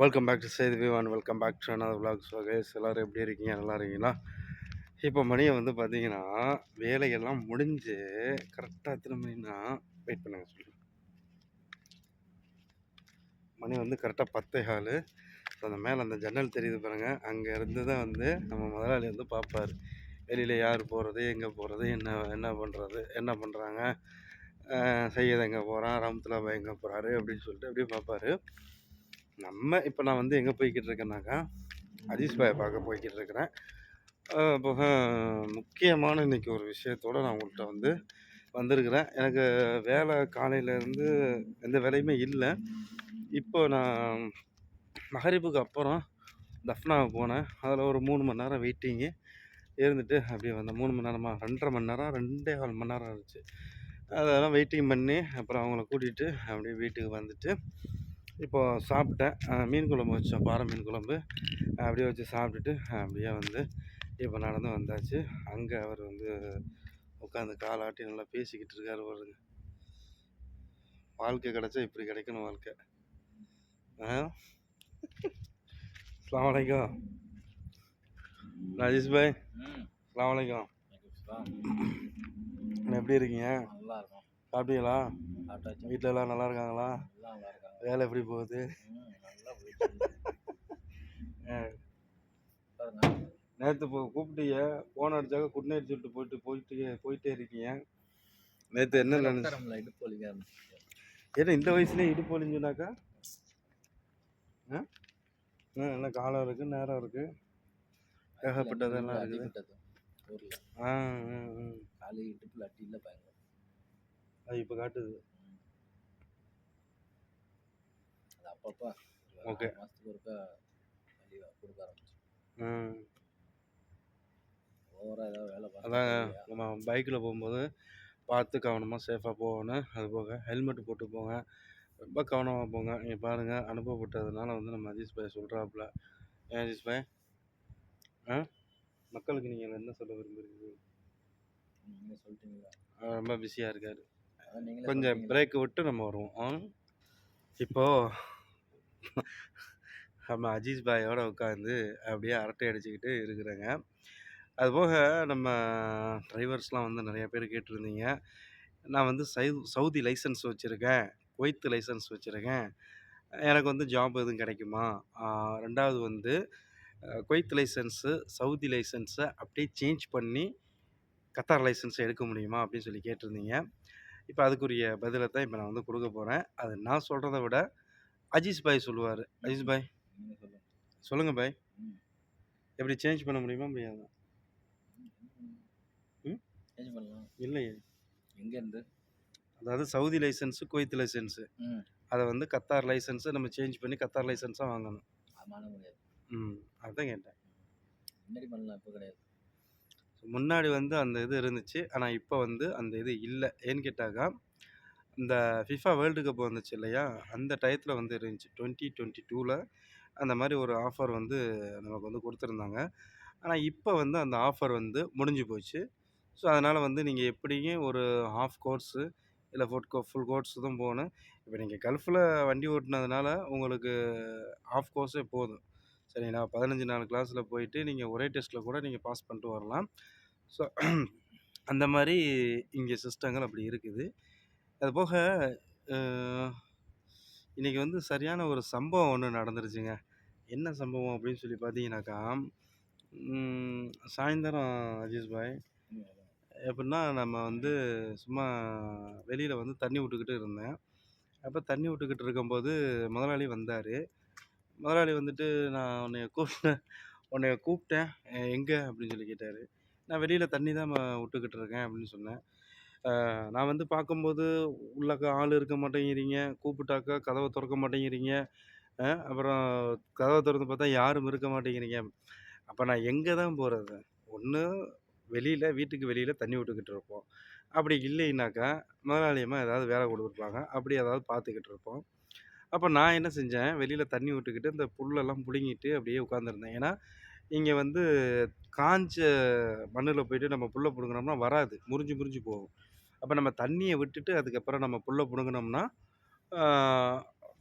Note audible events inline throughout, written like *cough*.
Welcome back to Sethu Vivan welcome back to Anatha vlogs guys எல்லோரும் எப்படி இருக்கீங்க? நல்லா இருக்கீங்களா? இப்போ மணியை வந்து பார்த்தீங்கன்னா வேலையெல்லாம் முடிஞ்சு கரெக்டாக எத்தனை மணினா வெயிட் பண்ணுங்க சொல்லுங்கள் மணி வந்து கரெக்டாக பத்தே ஹாலு ஸோ அந்த மேலே அந்த ஜன்னல் தெரியுது பாருங்கள் அங்கே இருந்து தான் வந்து நம்ம முதலாளி வந்து பார்ப்பார். வெளியில் யார் போகிறது எங்கே போகிறது என்ன என்ன பண்ணுறது என்ன பண்ணுறாங்க செய்யது எங்கே போகிறான் ராமத்தில் எங்கே போகிறாரு அப்படின்னு சொல்லிட்டு அப்படியே பார்ப்பாரு. நம்ம இப்போ நான் வந்து எங்கே போய்கிட்டு இருக்கேன்னாக்கா அஜீஸ் பாயை பார்க்க போய்கிட்டு இருக்கிறேன். இப்போ முக்கியமான இன்னைக்கு ஒரு விஷயத்தோடு நான் உங்கள்கிட்ட வந்து வந்திருக்கிறேன். எனக்கு வேலை காலையிலேருந்து எந்த வேலையுமே இல்லை. இப்போ நான் மகரிப்புக்கு அப்புறம் தஃப்னாவை போனேன். அதில் ஒரு மூணு மணி நேரம் வெயிட்டிங்கு. இருந்துட்டு அப்படியே வந்தேன். மூணு மணி நேரமாக ரெண்டரை மணி நேரம் ரெண்டே கால் மணி நேரம் இருந்துச்சு அதெல்லாம் வெயிட்டிங் பண்ணி அப்புறம் அவங்கள கூட்டிகிட்டு அப்படியே வீட்டுக்கு வந்துட்டு இப்போ சாப்பிட்டேன். மீன் குழம்பு வச்சோம். பாறை மீன் குழம்பு. அப்படியே வச்சு சாப்பிட்டுட்டு அப்படியே வந்து இப்போ நடந்து வந்தாச்சு. அங்கே அவர் வந்து உட்காந்து காலாட்டி நல்லா பேசிக்கிட்டு இருக்காரு பாருங்க. வாழ்க்கை கிடைச்சா இப்படி கிடைக்கணும் வாழ்க்கை. ஆ? அலைக்கும். ராஜேஷ் பாய். ம். அஸ்ஸலாமு அலைக்கும். நல்லா எப்படி இருக்கீங்க? இருக்கும். சாப்பிட்டீங்களா? வீட்டில் எல்லாம் நல்லா இருக்காங்களா? நல்லா வேலை எப்படி போகுது? இருக்கு. நேற்று இப்போ கூப்பிட்டீங்க. ஃபோன் அடிச்சாக்க குட் நைட் சொல்லிட்டு போயிட்டு போயிட்டு போயிட்டே இருக்கீங்க. நேற்று என்ன நினைச்சு உட்காரம்ல இடுப்பு வலிக்க ஆரம்பிச்சிச்சு ஏன்னா இந்த வயசுலேயே இடுப்பு வலிஞ்சுனாக்கா? ஆ? ஆ, நல்லா காலம் இருக்குது நேரம் இருக்குது ஏகப்பட்டதெல்லாம் இருக்குது. ஊர்ல. ஆ ஆ. காலி இடுப்புல அடியில பயங்கரம். அது இப்போ காட்டுது அது அப்பப்போ Okay. மாசத்துக்கு ஒருக்கா வலி கொடுக்க ஆரம்பிச்சு ஆ ஓவரா ஏதாவது வேலை அதான் பார்த்தா நம்ம பைக்கில் போகும்போது பார்த்து கவனமாக சேஃபாக போகணும். அது போக ஹெல்மெட் போட்டு போங்க. ரொம்ப கவனமாக போங்க. நீங்கள் பாருங்கள் அனுபவப்பட்டதுனால வந்து நம்ம அஜீஸ் பாய் சொல்கிறாப்புல ஏன் அஜீஸ் பாய் ஆ? மக்களுக்கு நீங்கள் என்ன சொல்ல விரும்புறீங்க? நீங்க சொல்லிட்டீங்களா? ரொம்ப பிஸியாக இருக்கார். நீங்களே கொஞ்சம்? பிரேக் விட்டு நம்ம வருவோம். ஆ? இப்போது நம்ம அஜீஸ் பாயோட உட்காந்து அப்படியே அரட்டை அடிச்சுக்கிட்டு இருக்கிறேங்க. அதுபோக நம்ம டிரைவர்ஸ்லாம் வந்து நிறைய பேர் கேட்டிருந்தீங்க. நான் வந்து சை சவுதி லைசன்ஸ் வச்சுருக்கேன் குவைத்து லைசன்ஸ் வச்சுருக்கேன். எனக்கு வந்து ஜாப் எதுவும் கிடைக்குமா? ரெண்டாவது வந்து அஹ், குவைத் லைசன்ஸு சவுதி லைசன்ஸை அப்படியே சேஞ்ச் பண்ணி கத்தார் லைசன்ஸை எடுக்க முடியுமா? அப்படின்னு சொல்லி கேட்டிருந்தீங்க. இப்போ அதுக்குரிய பதிலை தான் இப்போ நான் வந்து கொடுக்க போகிறேன் அது நான் சொல்கிறத விட அஜீஸ் பாய் சொல்லுவார். அஜீஸ் பாய். சொல்லுங்கள் பாய். எப்படி சேஞ்ச் பண்ண முடியுமா முடியாதா? இல்லையே. எங்க இருந்து அதாவது சவுதி லைசன்ஸு குவைத் லைசன்ஸு. அதை வந்து கத்தார் லைசன்ஸை நம்ம சேஞ்ச் பண்ணி கத்தார் லைசன்ஸாக வாங்கணும். ம். அதுதான் கேட்டேன். கிடையாது. முன்னாடி வந்து அந்த இது இருந்துச்சு. ஆனால் இப்போ வந்து அந்த இது இல்லை. ஏன்னு கேட்டாக்கா இந்த ஃபிஃபா வேர்ல்டு கப் வந்துச்சு இல்லையா? அந்த டயத்தில் வந்து இருந்துச்சு. டுவெண்ட்டி டுவெண்ட்டி டூவில் அந்த மாதிரி ஒரு ஆஃபர் வந்து நமக்கு வந்து கொடுத்துருந்தாங்க. ஆனால் இப்போ வந்து அந்த ஆஃபர் வந்து முடிஞ்சு போச்சு. ஸோ அதனால் வந்து நீங்கள் எப்படியும் ஒரு ஹாஃப் கோர்ஸு இல்லை ஃபுட் கோ ஃபுல் கோர்ஸ் தான் போகணும். இப்போ நீங்கள் கல்ஃபில் வண்டி ஓட்டினதுனால உங்களுக்கு ஆஃப் கோர்ஸே போதும். சரிங்களா? பதினஞ்சு நாலு கிளாஸில் போயிட்டு நீங்கள் ஒரே டெஸ்ட்டில் கூட நீங்கள் பாஸ் பண்ணிட்டு வரலாம். ஸோ அந்த மாதிரி இங்கே சிஸ்டங்கள் அப்படி இருக்குது. அது போக இன்றைக்கி வந்து சரியான ஒரு சம்பவம் ஒன்று நடந்துருச்சுங்க. என்ன சம்பவம் அப்படின்னு சொல்லி பார்த்தீங்கன்னாக்கா சாயந்தரம் அஜீஸ் பாய். எப்படின்னா நம்ம வந்து சும்மா வெளியில் வந்து தண்ணி விட்டுக்கிட்டு இருந்தேன். அப்போ தண்ணி விட்டுக்கிட்டு இருக்கும்போது முதலாளி வந்தார். முதலாளி வந்துட்டு நான் உன்னைய கூப்பிட்டேன் உன்னைய கூப்பிட்டேன் எங்கே? அப்படின்னு சொல்லி கேட்டார். நான் வெளியில் தண்ணி தான் விட்டுக்கிட்டு இருக்கேன் அப்படின்னு சொன்னேன். நான் வந்து பார்க்கும்போது உள்ளக்க ஆள் இருக்க மாட்டேங்கிறீங்க. கூப்பிட்டாக்கா கதவை திறக்க மாட்டேங்கிறீங்க. அப்புறம் கதவை திறந்து பார்த்தா யாரும் இருக்க மாட்டேங்கிறீங்க. அப்போ நான் எங்கே தான் போகிறது ஒன்று வெளியில் வீட்டுக்கு வெளியில் தண்ணி விட்டுக்கிட்டு இருப்போம். அப்படி இல்லைன்னாக்கா முதலாளியமாக ஏதாவது வேலை கொடுத்துருப்பாங்க. அப்படி ஏதாவது பார்த்துக்கிட்டு இருப்போம். அப்போ நான் என்ன செஞ்சேன்? வெளியில் தண்ணி விட்டுக்கிட்டு இந்த புல்லெல்லாம் பிடுங்கிட்டு அப்படியே உட்காந்துருந்தேன் ஏன்னா இங்கே வந்து காஞ்ச மண்ணில் போயிட்டு நம்ம புல்லை பிடுங்கினோம்னா வராது. முறிஞ்சு முறிஞ்சு போகும். அப்போ நம்ம தண்ணியை விட்டுட்டு அதுக்கப்புறம் நம்ம புல்லை பிடுங்கினோம்னா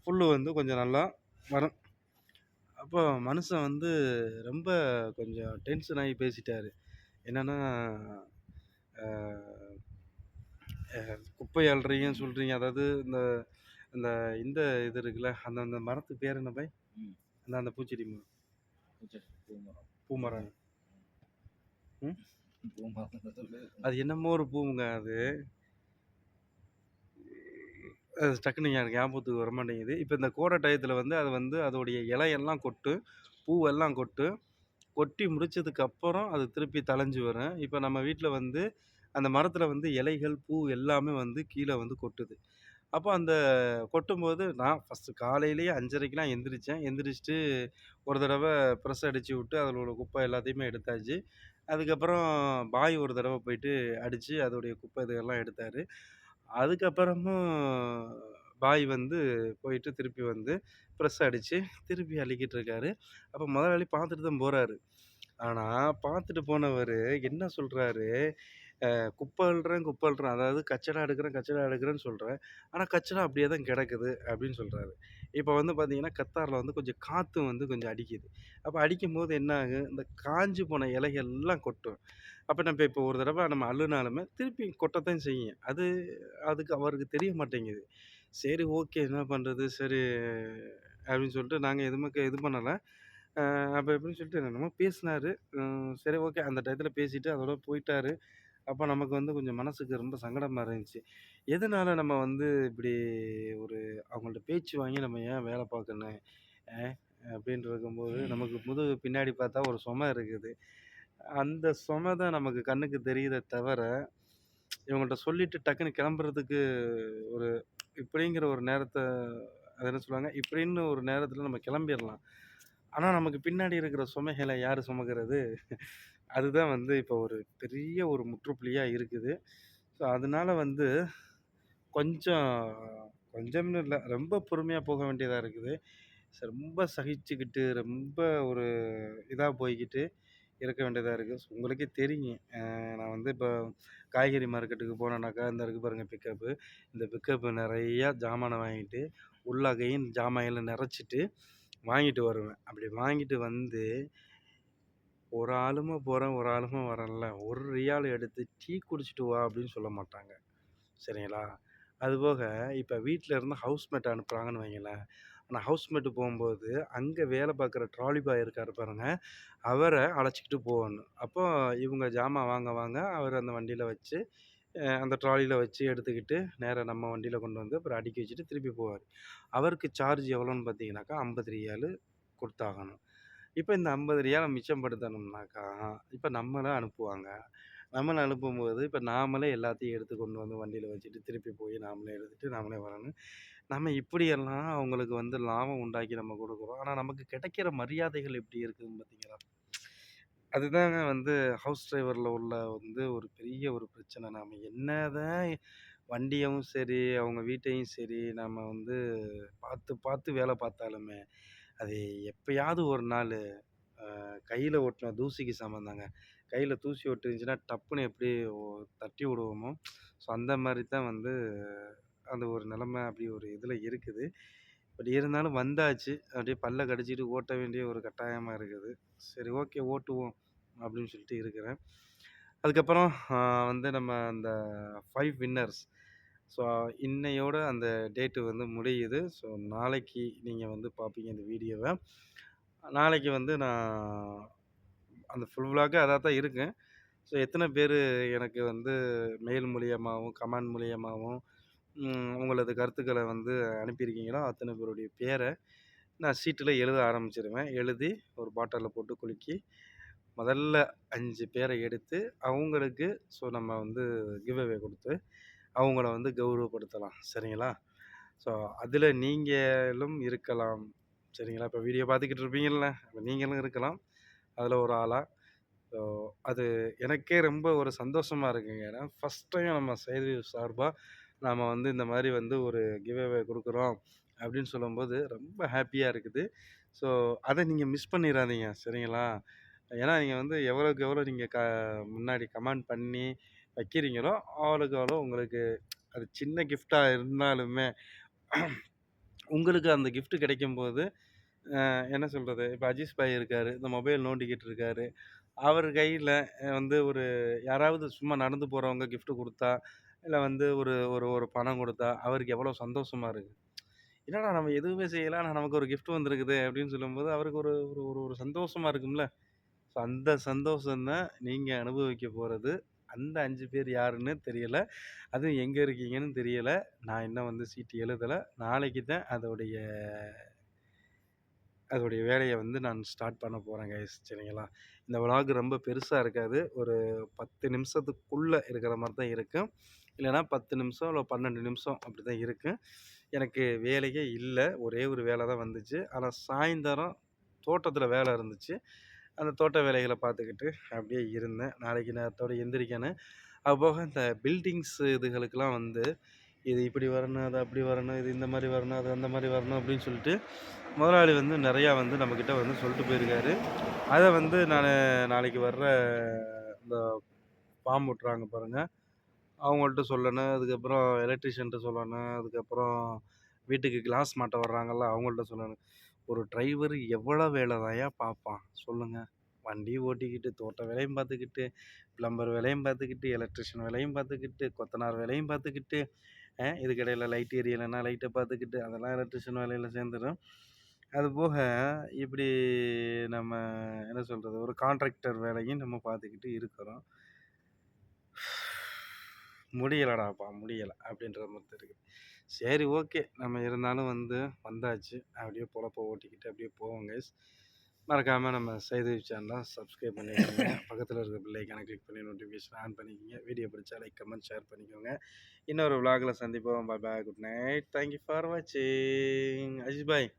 புல் வந்து கொஞ்சம் நல்லா வரும் அப்போ மனுஷன் வந்து ரொம்ப கொஞ்சம் டென்ஷன் ஆகி பேசிட்டாரு. என்னன்னா, குப்பை அள்ளுறீங்கன்னு சொல்றீங்க. அதாவது இந்த இந்த இந்த இது இருக்குல்ல, அந்த அந்த மரத்துக்கு பேர் என்ன பாய்? அந்த அந்த பூச்செடி மரம். பூமரம். ம். அது என்னமோ ஒரு பூவுங்க அது. அது டக்குனு எனக்கு ஞாபகத்துக்கு வரமாட்டேங்குது. இப்போ இந்த கோடை டயத்தில் வந்து அது வந்து அதோடைய இலையெல்லாம் கொட்டு பூவெல்லாம் கொட்டு கொட்டி முடித்ததுக்கப்புறம் அது திருப்பி தலைஞ்சு வரும். இப்போ நம்ம வீட்டில் வந்து அந்த மரத்தில் வந்து இலைகள், பூ எல்லாமே வந்து கீழே வந்து கொட்டுது. அப்போ அந்த கொட்டும்போது நான் ஃபஸ்ட்டு காலையிலேயே 5:30க்கெல்லாம் எந்திரிச்சேன். எந்திரிச்சிட்டு ஒரு தடவை ப்ரெஸ் அடித்து விட்டு அதில் உள்ள குப்பை எல்லாத்தையுமே எடுத்தாச்சு. அதுக்கப்புறம் பாய் ஒரு தடவை போயிட்டு அடித்து அதோடைய குப்பை இதெல்லாம் எடுத்தார். அதுக்கப்புறமும் பாய் வந்து போயிட்டு திருப்பி வந்து ப்ரெஸ் அடித்து திருப்பி அள்ளிக்கிட்டு இருக்காரு. அப்போ முதலாளி பார்த்துட்டு தான் போகிறாரு ஆனால் பார்த்துட்டு போனவர் என்ன சொல்கிறாரு "குப்பை அள்ளுறேன், குப்பை அள்ளுறேன். அதாவது கச்சடா எடுக்கிறேன், கச்சடா எடுக்கிறேன்னு சொல்கிறேன் ஆனால் கச்சடா அப்படியே தான் கிடக்குது" அப்படின்னு சொல்கிறாரு இப்போ வந்து பார்த்தீங்கன்னா, கத்தாரில் வந்து கொஞ்சம் காற்று வந்து கொஞ்சம் அடிக்குது. அப்ப அடிக்கும்போது என்ன ஆகும், இந்த காஞ்சி போன இலைகள்லாம் கொட்டும். அப்போ நம்ம இப்போ ஒரு தடவை நம்ம அள்ளுனாலுமே திருப்பி கொட்டத்தான் செய்யும். அது அதுக்கு அவருக்கு தெரிய மாட்டேங்குது. சரி ஓகே என்ன பண்ணுறது சரி அப்படின்னு சொல்லிட்டு நாங்கள் எதுவுமே இது பண்ணலை அப்போ எப்படின்னு சொல்லிட்டு என்னென்னமோ பேசினாரு. சரி ஓகே. அந்த டயத்தில் பேசிவிட்டு அதோட போயிட்டாரு. அப்ப நமக்கு வந்து கொஞ்சம் மனசுக்கு ரொம்ப சங்கடமா இருந்துச்சு. எதனால நம்ம வந்து இப்படி ஒரு அவங்கள்ட்ட பேச்சு வாங்கி நம்ம ஏன் வேலை பார்க்கணும்? அப்படின்ட்டு இருக்கும்போது நமக்கு முதுகு பின்னாடி பார்த்தா ஒரு சுமை இருக்குது. அந்த சுமை தான் நமக்கு கண்ணுக்கு தெரியுதே தவிர, இவங்கள்ட்ட சொல்லிட்டு டக்குனு கிளம்புறதுக்கு ஒரு இப்படிங்கிற ஒரு நேரத்த அது என்ன சொல்லுவாங்க? இப்படின்னு ஒரு நேரத்துல நம்ம கிளம்பிறலாம். ஆனா நமக்கு பின்னாடி இருக்கிற சுமைகள யாரு சுமக்கிறது? அதுதான் வந்து இப்போ ஒரு பெரிய ஒரு முற்றுப்புள்ளியாக இருக்குது. ஸோ அதனால் வந்து கொஞ்சம் கொஞ்சம்னு இல்லை ரொம்ப பொறுமையாக போக வேண்டியதாக இருக்குது. ரொம்ப சகிச்சுக்கிட்டு, ரொம்ப ஒரு இதாக போய்க்கிட்டு இருக்க வேண்டியதாக இருக்குது ஸோ உங்களுக்கே தெரியும். நான் வந்து இப்போ காய்கறி மார்க்கெட்டுக்கு போனேனாக்கா, இந்த இருக்குது பாருங்கள் பிக்கப்பு. இந்த பிக்கப்பு நிறையா ஜாமானை வாங்கிட்டு, உள்ளாகையும் எல்லாம் நிறச்சிட்டு வாங்கிட்டு வருவேன். அப்படி வாங்கிட்டு வந்து, ஒரு ஆளுமா போகிறேன் ஒரு ஆளுமா வரேன்ல. ஒரு ரியால் எடுத்து டீ குடிச்சிட்டு வா அப்படின்னு சொல்ல மாட்டாங்க. சரிங்களா? அதுபோக இப்போ வீட்டில் இருந்து ஹவுஸ்மேட் அனுப்புகிறாங்கன்னு வைங்களேன். ஆனால் ஹவுஸ்மேட்டு போகும்போது அங்கே வேலை பார்க்குற ட்ராலி பாய் இருக்கார் பாருங்க, அவரை அழைச்சிக்கிட்டு போகணும். அப்போ இவங்க ஜாமான் வாங்க வாங்க அவர் அந்த வண்டியில் வச்சு, அந்த ட்ராலியில் வச்சு எடுத்துக்கிட்டு, நேராக நம்ம வண்டியில் கொண்டு வந்து அப்புறம் அடுக்கி வச்சுட்டு திருப்பி போவார் அவருக்கு சார்ஜ் எவ்வளோன்னு பார்த்தீங்கன்னாக்கா, 50 ரியாலு கொடுத்தாகணும் இப்போ இந்த ஐம்பது ரியாலை மிச்சப்படுத்தணும்னாக்கா, இப்போ நம்மளை அனுப்புவாங்க. நம்மளை அனுப்பும்போது, இப்போ நாமளே எல்லாத்தையும் எடுத்து கொண்டு வந்து வண்டியில் வச்சுட்டு, திருப்பி போய் நாமளே எடுத்துகிட்டு நாமளே வரணும். நம்ம இப்படியெல்லாம் அவங்களுக்கு வந்து லாபம் உண்டாக்கி நம்ம கொடுக்குறோம் ஆனால் நமக்கு கிடைக்கிற மரியாதைகள் எப்படி இருக்குதுன்னு பார்த்தீங்களா? அதுதாங்க வந்து ஹவுஸ் டிரைவரில் உள்ள வந்து ஒரு பெரிய ஒரு பிரச்சனை. நாம என்னதான் வண்டியும் சரி, அவங்க வீட்டையும் சரி, நம்ம வந்து பார்த்து பார்த்து வேலை பார்த்தாலுமே, அது எப்பயாவது ஒரு நாள் கையில் ஒட்டின தூசிக்கு சமம் தாங்க. தூசி ஒட்டுருந்துச்சின்னா டப்புன்னு எப்படி தட்டி விடுவோமோ, ஸோ அந்த மாதிரி தான் வந்து அந்த ஒரு நிலமை அப்படி ஒரு இதில் இருக்குது. பட் இருந்தாலும் வந்தாச்சு. அப்படியே பல்ல கடிச்சிட்டு ஓட்ட வேண்டிய ஒரு கட்டாயமாக இருக்குது. சரி ஓகே ஓட்டுவோம் அப்படின்னு சொல்லிட்டு இருக்கிறேன். அதுக்கப்புறம் வந்து நம்ம அந்த ஃபைவ் வின்னர்ஸ். ஸோ இன்னையோட அந்த டேட்டு வந்து முடியுது. ஸோ நாளைக்கு நீங்கள் வந்து பார்ப்பீங்க இந்த வீடியோவை நாளைக்கு வந்து நான் அந்த ஃபுல் விளாக் அதாக தான் இருக்கும். ஸோ எத்தனை பேர் எனக்கு வந்து மெயில் மூலியமாகவும் கமெண்ட் மூலியமாகவும் உங்களது கருத்துக்களை வந்து அனுப்பியிருக்கீங்களோ, அத்தனை பேருடைய பேரை நான் சீட்டில் எழுத ஆரம்பிச்சிருவேன் எழுதி ஒரு பாட்டிலில் போட்டு குலுக்கி, முதல்ல அஞ்சு பேரை எடுத்து, அவங்களுக்கு ஸோ நம்ம வந்து கிவ் அவே கொடுத்து அவங்கள வந்து கௌரவப்படுத்தலாம். சரிங்களா? ஸோ அதில் நீங்களும் இருக்கலாம். சரிங்களா? இப்போ வீடியோ பார்த்துக்கிட்டு இருப்பீங்கள்ல, இப்போ நீங்களும் இருக்கலாம். அதில் ஒரு ஆளாக ஸோ அது எனக்கே ரொம்ப ஒரு சந்தோஷமாக இருக்குங்க. ஏன்னா ஃபஸ்ட் டைம் நம்ம செய்தி சார்பாக நாம் வந்து இந்த மாதிரி வந்து ஒரு கிவ்அவே கொடுக்குறோம் அப்படின்னு சொல்லும்போது ரொம்ப ஹாப்பியாக இருக்குது. ஸோ அதை நீங்கள் மிஸ் பண்ணிடாதீங்க சரிங்களா? ஏன்னா நீங்கள் வந்து எவ்வளோக்கு எவ்வளோ நீங்கள் க முன்னாடி கமெண்ட் பண்ணி வைக்கிறீங்களோ, அவளுக்கு அவ்வளோ உங்களுக்கு அது சின்ன கிஃப்டாக இருந்தாலுமே, உங்களுக்கு அந்த கிஃப்ட் கிடைக்கும்போது, என்ன சொல்கிறது இப்போ அஜீஸ் பாய் இருக்கார் இந்த மொபைல் நோண்டிக்கிட்டு இருக்காரு. அவர் கையில் வந்து ஒரு யாராவது சும்மா நடந்து போகிறவங்க கிஃப்ட் கொடுத்தா இல்லை வந்து ஒரு ஒரு ஒரு பணம் கொடுத்தா அவருக்கு எவ்வளோ சந்தோஷமாக இருக்குது என்னடா நம்ம எதுவுமே செய்யலாம் ஆனால் நமக்கு ஒரு கிஃப்ட் வந்திருக்குது அப்படின்னு சொல்லும்போது, அவருக்கு ஒரு ஒரு ஒரு ஒரு சந்தோஷமாக இருக்கும்ல. ஸோ அந்த சந்தோஷம் தான் நீங்கள் அனுபவிக்க போகிறது அந்த அஞ்சு பேர் யாருன்னு தெரியலை அதுவும் எங்கே இருக்கீங்கன்னு தெரியலை நான் இன்னும் வந்து சீட்டு எழுதலை நாளைக்கு தான் அதோடைய அதோடைய வேலையை வந்து நான் ஸ்டார்ட் பண்ண போகிறேன் கைஸ். சரிங்களா? இந்த விலாக் ரொம்ப பெருசாக இருக்காது. ஒரு பத்து நிமிஷத்துக்குள்ளே இருக்கிற மாதிரி தான் இருக்கும். இல்லைன்னா பத்து நிமிஷம், இல்லை பன்னெண்டு நிமிஷம் அப்படி தான் இருக்கும். எனக்கு வேலையே இல்லை ஒரே ஒரு வேலை தான் வந்துச்சு. ஆனால் சாயந்தரம் தோட்டத்தில் வேலை இருந்துச்சு. அந்த தோட்ட வேலைகளை பார்த்துக்கிட்டு அப்படியே இருந்தேன். நாளைக்கு நேரத்தோட எந்திரிக்கணும். அதுபோக இந்த பில்டிங்ஸ் இதுகளுக்கெல்லாம் வந்து, இது இப்படி வரணும், அது அப்படி வரணும், இது இந்த மாதிரி வரணும், அது அந்த மாதிரி வரணும் அப்படின்னு சொல்லிட்டு, முதலாளி வந்து நிறையா வந்து நம்மக்கிட்ட வந்து சொல்லிட்டு போயிருக்காரு. அதை வந்து நான் நாளைக்கு வர்ற இந்த ஃபார்ம் விட்டுறாங்க பாருங்கள் அவங்கள்ட்ட சொல்லணும். அதுக்கப்புறம் எலக்ட்ரிஷியன்ட்ட சொல்லணும். அதுக்கப்புறம் வீட்டுக்கு கிளாஸ் மாட்ட வர்றாங்கல்ல, அவங்கள்ட்ட சொல்லணும். ஒரு டிரைவர் எவ்வளோ வேலை தான்யா பார்ப்பான்? சொல்லுங்கள் வண்டி ஓட்டிக்கிட்டு, தோட்ட வேலையும் பார்த்துக்கிட்டு, ப்ளம்பர் வேலையும் பார்த்துக்கிட்டு, எலக்ட்ரிஷியன் வேலையும் பார்த்துக்கிட்டு, கொத்தனார் வேலையும் பார்த்துக்கிட்டு, இதுக்கடையில் லைட் ஏரியலைன்னா லைட்டை பார்த்துக்கிட்டு, அதெல்லாம் எலக்ட்ரீஷியன் வேலையில் சேர்ந்துரும். அதுபோக இப்படி நம்ம என்ன சொல்கிறது ஒரு கான்ட்ராக்டர் வேலையும் நம்ம பார்த்துக்கிட்டு இருக்கிறோம். *sighs* முடியலடாப்பா, முடியலை அப்படின்ற மாதிரி இருக்குது. சரி ஓகே. நம்ம இருந்தாலும் வந்து வந்தாச்சு. அப்படியே பொழப்ப ஓட்டிக்கிட்டு அப்படியே போவோம் கைஸ். மறக்காமல் நம்ம செய்தி சேனலை சப்ஸ்கிரைப் பண்ணிக்கோங்க. பக்கத்தில் இருக்க பிள்ளைக்கான கிளிக் பண்ணி நோட்டிஃபிகேஷன் ஆன் பண்ணிக்கோங்க வீடியோ பிடிச்சா லைக், கமெண்ட், ஷேர் பண்ணிக்கோங்க. இன்னொரு விளாக்ல சந்திப்போம். Bye bye. Good night. Thank you for வாட்சிங். அஜிஷ் பாய்.